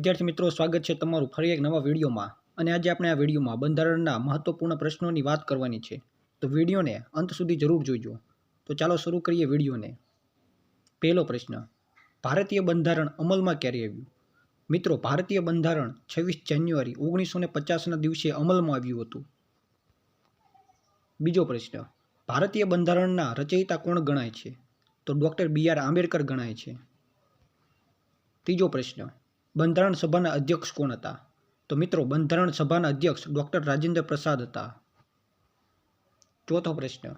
વિદ્યાર્થી મિત્રો, સ્વાગત છે તમારું ફરી એક નવા વિડીયોમાં. અને આજે આપણે આ વિડીયોમાં બંધારણના મહત્વપૂર્ણ પ્રશ્નોની વાત કરવાની છે. તો વિડીયોને અંત સુધી જરૂર જોઈજો તો ચાલો શરૂ કરીએ વિડીયોને. પહેલો પ્રશ્ન. ભારતીય બંધારણ અમલમાં ક્યારે આવ્યું? મિત્રો, ભારતીય બંધારણ છવ્વીસ જાન્યુઆરી ઓગણીસો ને પચાસના દિવસે અમલમાં આવ્યું હતું. બીજો પ્રશ્ન. ભારતીય બંધારણના રચયિતા કોણ ગણાય છે? તો ડૉક્ટર બી આર આંબેડકર ગણાય છે. ત્રીજો પ્રશ્ન. બંધારણ સભાના અધ્યક્ષ કોણ હતા? તો મિત્રો, બંધારણ સભાના અધ્યક્ષ ડૉક્ટર રાજેન્દ્ર પ્રસાદ હતા. ચોથો પ્રશ્ન.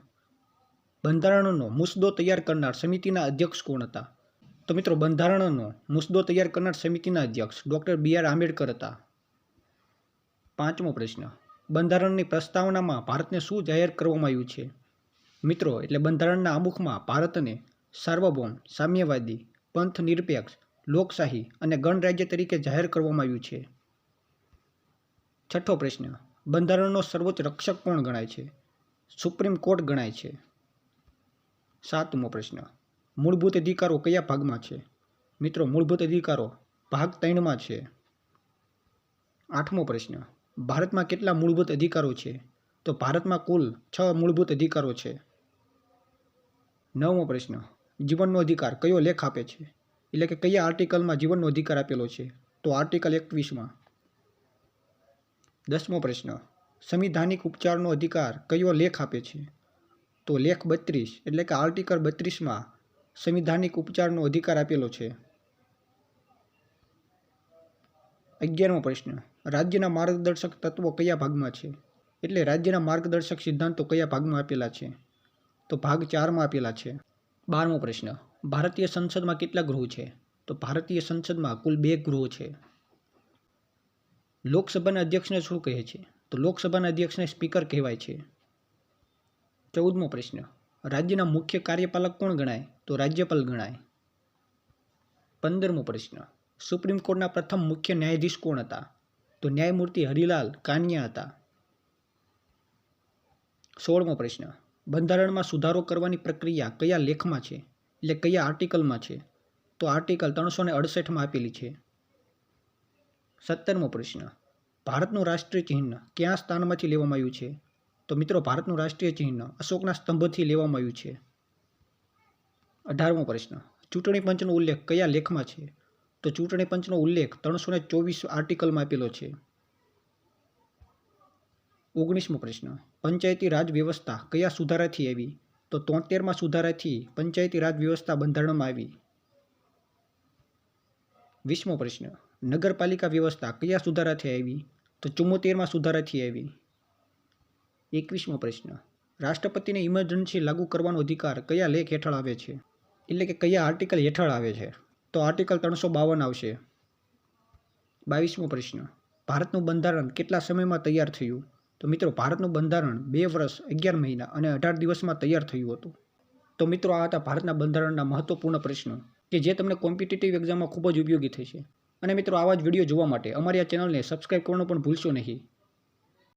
બંધારણનો મુસદ્દો તૈયાર કરનાર સમિતિના અધ્યક્ષ કોણ હતા? તો મિત્રો, બંધારણનો મુસદ્દો તૈયાર કરનાર સમિતિના અધ્યક્ષ ડૉક્ટર બી આર આંબેડકર હતા. પાંચમો પ્રશ્ન. બંધારણની પ્રસ્તાવનામાં ભારતને શું જાહેર કરવામાં આવ્યું છે? મિત્રો, એટલે બંધારણના આમુખમાં ભારતને સાર્વભૌમ, સામ્યવાદી પંથ નિરપેક્ષ લોકશાહી અને ગણરાજ્ય તરીકે જાહેર કરવામાં આવ્યું છે. છઠ્ઠો પ્રશ્ન, બંધારણનો સર્વોચ્ચ રક્ષક કોણ ગણાય છે? સુપ્રીમ કોર્ટ ગણાય છે. સાતમો પ્રશ્ન, મૂળભૂત અધિકારો કયા ભાગમાં છે? મિત્રો, મૂળભૂત અધિકારો ભાગ ત્રણમાં છે. આઠમો પ્રશ્ન, ભારતમાં કેટલા મૂળભૂત અધિકારો છે? તો ભારતમાં કુલ છ મૂળભૂત અધિકારો છે. નવમો પ્રશ્ન, જીવનનો અધિકાર કયો લેખ આપે છે? એટલે કે કયા આર્ટિકલમાં જીવનનો અધિકાર આપેલો છે? તો આર્ટિકલ એકવીસમાં. દસમો પ્રશ્ન. સંવિધાનિક ઉપચારનો અધિકાર કયો લેખ આપે છે? તો લેખ બત્રીસ. એટલે કે આર્ટિકલ બત્રીસમાં સંવિધાનિક ઉપચારનો અધિકાર આપેલો છે. અગિયારમો પ્રશ્ન. રાજ્યના માર્ગદર્શક તત્વો કયા ભાગમાં છે? એટલે રાજ્યના માર્ગદર્શક સિદ્ધાંતો કયા ભાગમાં આપેલા છે? તો ભાગ ચારમાં આપેલા છે. બારમો પ્રશ્ન. ભારતીય સંસદમાં કેટલા ગૃહો છે? તો ભારતીય સંસદમાં કુલ બે ગૃહો છે. લોકસભાના અધ્યક્ષને શું કહે છે? તો લોકસભાના અધ્યક્ષને સ્પીકર કહેવાય છે. ચૌદમો પ્રશ્ન. રાજ્યના મુખ્ય કાર્યપાલક કોણ ગણાય? તો રાજ્યપાલ ગણાય. પંદરમો પ્રશ્ન. સુપ્રીમ કોર્ટના પ્રથમ મુખ્ય ન્યાયાધીશ કોણ હતા? તો ન્યાયમૂર્તિ હરિલાલ કાનિયા હતા. સોળમો પ્રશ્ન. બંધારણમાં સુધારો કરવાની પ્રક્રિયા કયા લેખમાં છે? એટલે કયા આર્ટિકલમાં છે? તો આર્ટિકલ ત્રણસો ને અડસઠમાં આપેલી છે. સત્તરમો પ્રશ્ન. ભારતનું રાષ્ટ્રીય ચિહ્ન કયા સ્થાનમાંથી લેવામાં આવ્યું છે? તો મિત્રો, ભારતનું રાષ્ટ્રીય ચિહ્ન અશોકના સ્તંભથી લેવામાં આવ્યું છે. અઢારમો પ્રશ્ન. ચૂંટણી પંચનો ઉલ્લેખ કયા લેખમાં છે? તો ચૂંટણી પંચનો ઉલ્લેખ ત્રણસો ને ચોવીસ આર્ટિકલમાં આપેલો છે. ઓગણીસમો પ્રશ્ન. પંચાયતી રાજ વ્યવસ્થા કયા સુધારાથી આવી? તો તોતેરમાં સુધારાથી પંચાયતી રાજ વ્યવસ્થા બંધારણમાં આવી. વીસમો પ્રશ્ન. નગરપાલિકા વ્યવસ્થા કયા સુધારાથી આવી? તો ચુમ્મોતેરમાં સુધારાથી આવી. એકવીસમો પ્રશ્ન. રાષ્ટ્રપતિને ઇમરજન્સી લાગુ કરવાનો અધિકાર કયા લેખ હેઠળ આવે છે? એટલે કે કયા આર્ટિકલ હેઠળ આવે છે? તો આર્ટિકલ ત્રણસો બાવન આવશે. બાવીસમો પ્રશ્ન. ભારતનું બંધારણ કેટલા સમયમાં તૈયાર થયું? તો મિત્રો, ભારતનું બંધારણ બે વર્ષ અગિયાર મહિના અને અઢાર દિવસમાં તૈયાર થયું હતું. તો મિત્રો, આ હતા ભારતના બંધારણના મહત્વપૂર્ણ પ્રશ્નો, કે જે તમને કોમ્પિટિટિવ એક્ઝામમાં ખૂબ જ ઉપયોગી થશે. અને મિત્રો, આવા જ વીડિયો જોવા માટે અમારી આ ચેનલને સબસ્ક્રાઈબ કરવાનું પણ ભૂલશો નહીં.